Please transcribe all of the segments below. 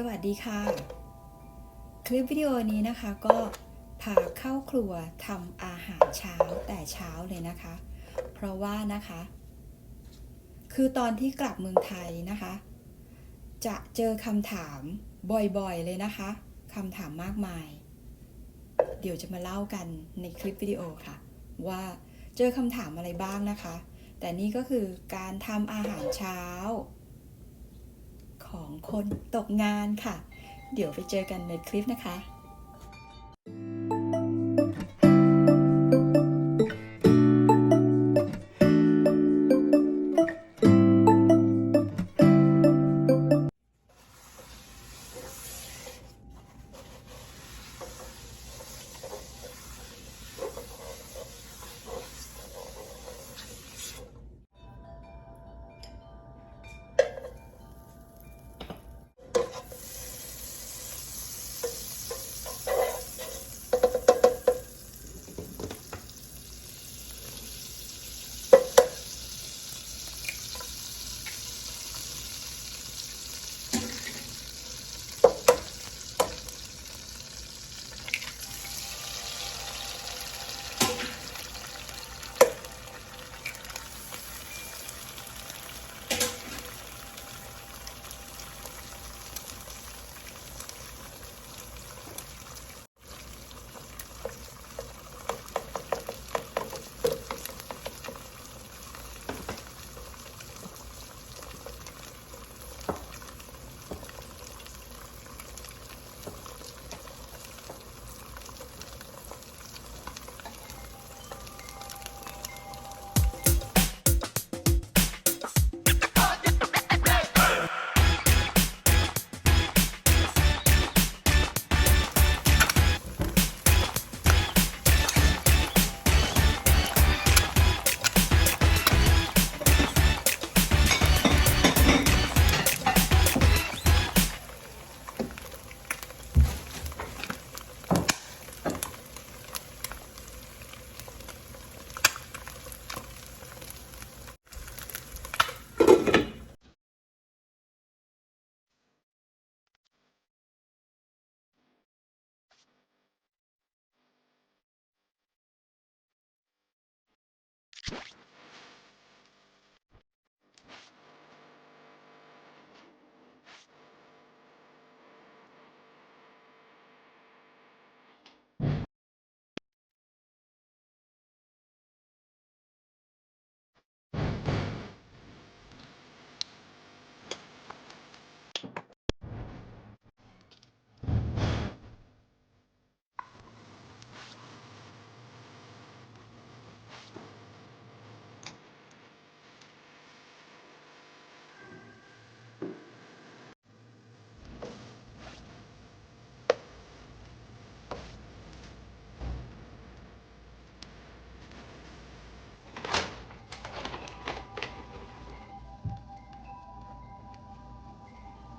สวัสดีค่ะ คลิปวิดีโอนี้นะคะก็พาเข้าครัวทำอาหารเช้าแต่เช้าเลยนะคะ เพราะว่านะคะ คือตอนที่กลับเมืองไทยนะคะ จะเจอคำถามบ่อยๆเลยนะคะคำถามมากมาย เดี๋ยวจะมาเล่ากันในคลิปวิดีโอค่ะ ว่าเจอคำถามอะไรบ้างนะคะ แต่นี่ก็คือการทำอาหารเช้า ของคนตกงานค่ะ เดี๋ยวไปเจอกันในคลิปนะคะ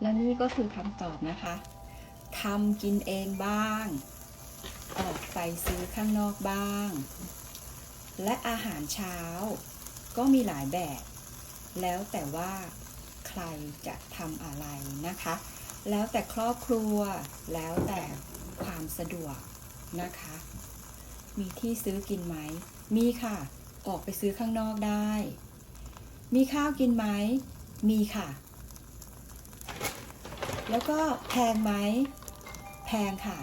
และนี่ก็คือคำตอบนะคะทำกินเองบ้าง ออกไปซื้อข้างนอกบ้าง และอาหารเช้าก็มีหลายแบบ แล้วแต่ว่าใครจะทำอะไรนะคะ แล้วแต่ครอบครัว แล้วแต่ความสะดวกนะคะ มีที่ซื้อกินไหม มีค่ะ ออกไปซื้อข้างนอกได้ มีข้าวกินไหม มีค่ะ แล้วก็แพงไหมแพงค่ะ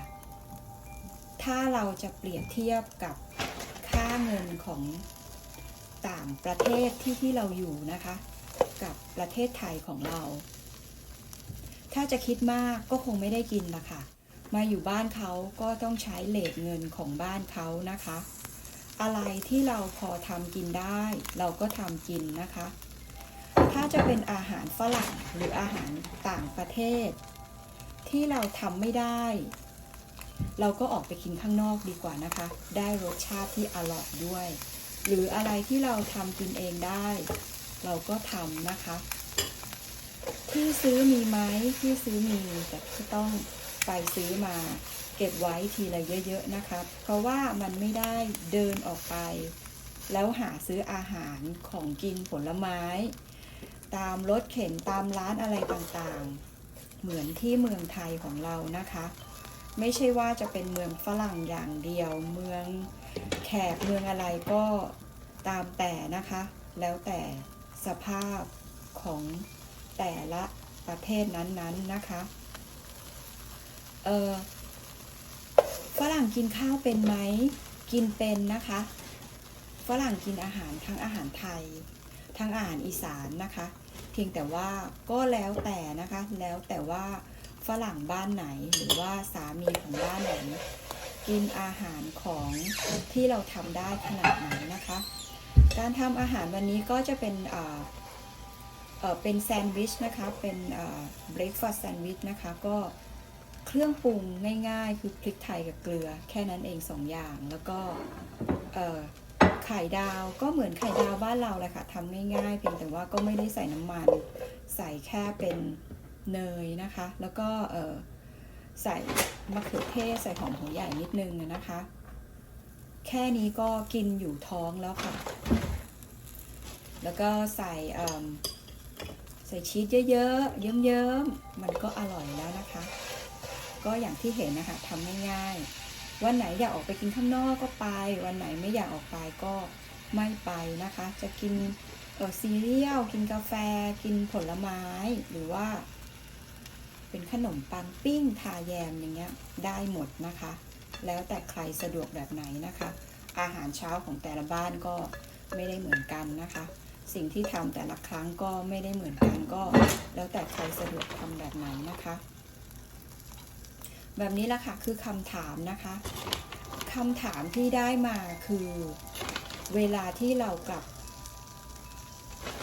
ถ้าเราจะเปรียบเทียบกับค่าเงินของต่างประเทศที่ที่เราอยู่นะคะ กับประเทศไทยของเรา ถ้าจะคิดมากก็คงไม่ได้กินละค่ะ มาอยู่บ้านเขาก็ต้องใช้เลทเงินของบ้านเขานะคะ อะไรที่เราพอทำกินได้ เราก็ทำกินนะคะ จะเป็นอาหารฝรั่งหรืออาหารต่างประเทศ ที่เราทำไม่ได้ เราก็ออกไปกินข้างนอกดีกว่านะคะ ได้รสชาติที่อร่อยด้วย หรืออะไรที่เราทำกินเองได้ เราก็ทำนะคะ ที่ซื้อมีไหมที่ซื้อมีแต่ก็ต้องไปซื้อมาเก็บไว้ทีละเยอะๆนะคะเพราะว่ามันไม่ได้เดินออกไป แล้วหาซื้ออาหารของกินผลไม้ ตามรถเข็นตามร้านอะไรต่างๆ เหมือนที่เมืองไทยของเรานะคะ ไม่ใช่ว่าจะเป็นเมืองฝรั่งอย่างเดียว เมืองแขกเมืองอะไรก็ตามแต่นะคะ แล้วแต่สภาพของแต่ละประเทศนั้นๆนะคะเออฝรั่งกินข้าวเป็นไหมกินเป็นนะคะฝรั่งกินอาหารทั้งอาหารไทย ทั้งอาหารอีสานนะคะ เพียงแต่ว่าก็แล้วแต่นะคะ แล้วแต่ว่าฝรั่งบ้านไหนหรือว่าสามีของบ้านไหนกินอาหารของที่เราทำได้ขนาดไหนนะคะ การทำอาหารวันนี้ก็จะเป็นเออเป็นแซนด์วิชนะคะ เป็นเบรคฟาสต์แซนด์วิชนะคะ ก็เครื่องปรุงง่ายๆ คือพริกไทยกับเกลือ แค่นั้นเองสองอย่าง แล้วก็เออ ไข่ดาวก็เหมือนไข่ดาวบ้านเราแหละค่ะทำง่ายๆเพียงแต่ว่าก็ไม่ได้ใส่น้ำมัน ใส่แค่เป็นเนยนะคะ แล้วก็เออใส่มะเขือเทศใส่หอมหัวใหญ่นิดนึงนะคะ แค่นี้ก็กินอยู่ท้องแล้วค่ะ แล้วก็ใส่ใส่ชีสเยอะๆ เยิ้มๆ มันก็อร่อยแล้วนะคะ ก็อย่างที่เห็นนะคะทำง่ายๆ วันไหนอยากออกไปกินข้างนอกก็ไป วันไหนไม่อยากออกไปก็ไม่ไปนะคะ จะกินเออซีเรียลกินกาแฟ กินผลไม้หรือว่า เป็นขนมปังปิ้งทาแยมอย่างเงี้ยได้หมดนะคะ แล้วแต่ใครสะดวกแบบไหนนะคะ อาหารเช้าของแต่ละบ้านก็ไม่ได้เหมือนกันนะคะ สิ่งที่ทำแต่ละครั้งก็ไม่ได้เหมือนกันก็ แล้วแต่ใครสะดวกทำแบบไหนนะคะ แบบนี้แหละค่ะคือคำถามนะคะคำถามที่ได้มาคือเวลาที่เรากลับ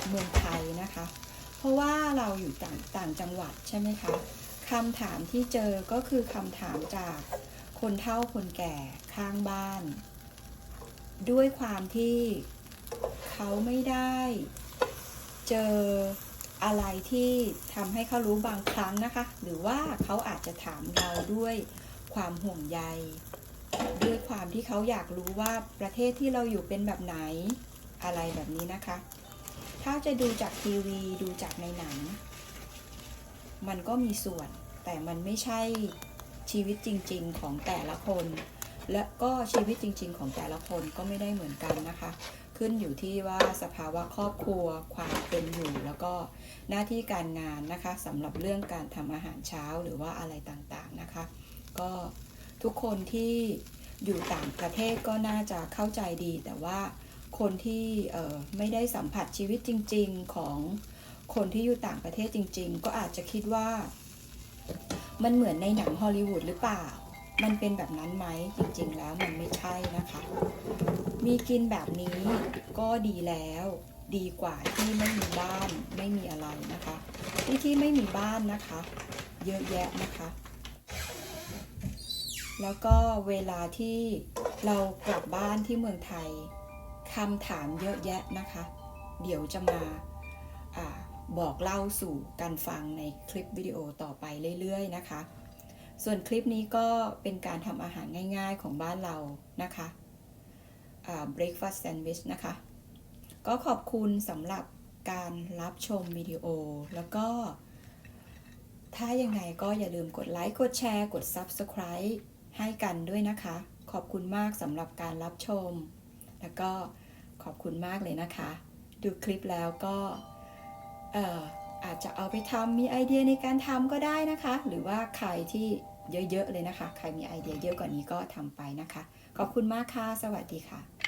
เมืองไทยนะคะ เพราะว่าเราอยู่ต่างต่างจังหวัดใช่ไหมคะคำถามที่เจอก็คือคำถามจากคนเฒ่าคนแก่ข้างบ้าน ด้วยความที่เขาไม่ได้เจอ อะไรที่ทำให้เขารู้บางครั้งนะคะ หรือว่าเขาอาจจะถามเราด้วยความห่วงใย ด้วยความที่เขาอยากรู้ว่าประเทศที่เราอยู่เป็นแบบไหนอะไรแบบนี้นะคะ ถ้าจะดูจากทีวีดูจากในหนัง มันก็มีส่วน แต่มันไม่ใช่ชีวิตจริง ๆ ของแต่ละคน และก็ชีวิตจริง ๆ ของแต่ละคนก็ไม่ได้เหมือนกันนะคะ ขึ้นอยู่ที่ว่าสภาวะครอบครัว ความเป็นอยู่ แล้วก็หน้าที่การงานนะคะสำหรับเรื่องการทำอาหารเช้าหรือว่าอะไรต่างๆนะคะ ก็ทุกคนที่อยู่ต่างประเทศก็น่าจะเข้าใจดี แต่ว่าคนที่ไม่ได้สัมผัสชีวิตจริง ๆของคนที่อยู่ต่างประเทศจริง ๆ ก็อาจจะคิดว่า มันเหมือนในหนังฮอลลีวูดหรือเปล่า มันเป็นแบบนั้นไหมจริงๆแล้วมันไม่ใช่นะคะ มีกินแบบนี้ก็ดีแล้วดีกว่าที่ไม่มีบ้านไม่มีอะไรนะคะที่ที่ไม่มีบ้านนะคะ เยอะแยะนะคะ แล้วก็เวลาที่เรากลับบ้านที่เมืองไทยคำถามเยอะแยะนะคะ เดี๋ยวจะมาอาบอกเล่าสู่กันฟังในคลิปวิดีโอต่อไปเรื่อยๆนะคะ ส่วนคลิปนี้ก็เป็นการทำอาหารง่ายๆของบ้านเรานะคะอ่า breakfast sandwich นะคะ ก็ขอบคุณสำหรับการรับชมวิดีโอ แล้วก็ ถ้ายังไงก็อย่าลืมกดไลค์ กดแชร์ กด Subscribe ให้กันด้วยนะคะ ขอบคุณมากสำหรับการรับชม แล้วก็ขอบคุณมากเลยนะคะ ดูคลิปแล้วก็อาจจะเอาไปทำมีไอเดียในการทำก็ได้นะคะ หรือว่าใครที่ เยอะๆเลยนะคะ ใครมีไอเดียเยอะกว่านี้ก็ทำไปนะคะ ขอบคุณมากค่ะ สวัสดีค่ะ